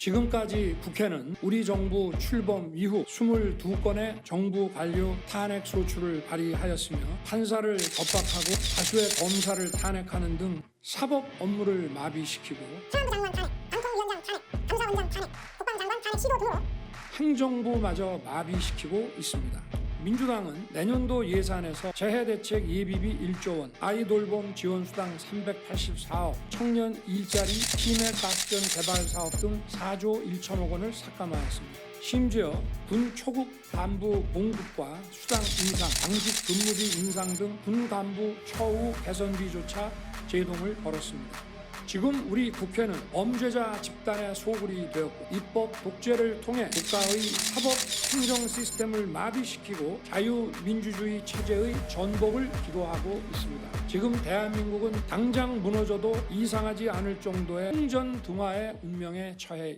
지금까지 국회는 우리 정부 출범 이후 22건의 정부 관료 탄핵 소추를 발의하였으며 판사를 겁박하고 다수의 검사를 탄핵하는 등 사법 업무를 마비시키고 최원부 장관 탄핵, 방통위원장 탄핵, 감사원장 탄핵, 국방장관 탄핵 시도 등으로 행정부마저 마비시키고 있습니다. 민주당은 내년도 예산에서 재해대책 예비비 1조 원, 아이돌봄 지원수당 384억, 청년 일자리, 치매가스전 개발 사업 등 4조 1천억 원을 삭감하였습니다. 심지어 군 초급 간부 봉급과 수당 인상, 당직 근무비 인상 등 군 간부 처우 개선비조차 제동을 걸었습니다. 지금 우리 국회는 범죄자 집단의 소굴이 되었고 입법 독재를 통해 국가의 사법 행정 시스템을 마비시키고 자유민주주의 체제의 전복을 기도하고 있습니다. 지금 대한민국은 당장 무너져도 이상하지 않을 정도의 흥전등화의 운명에 처해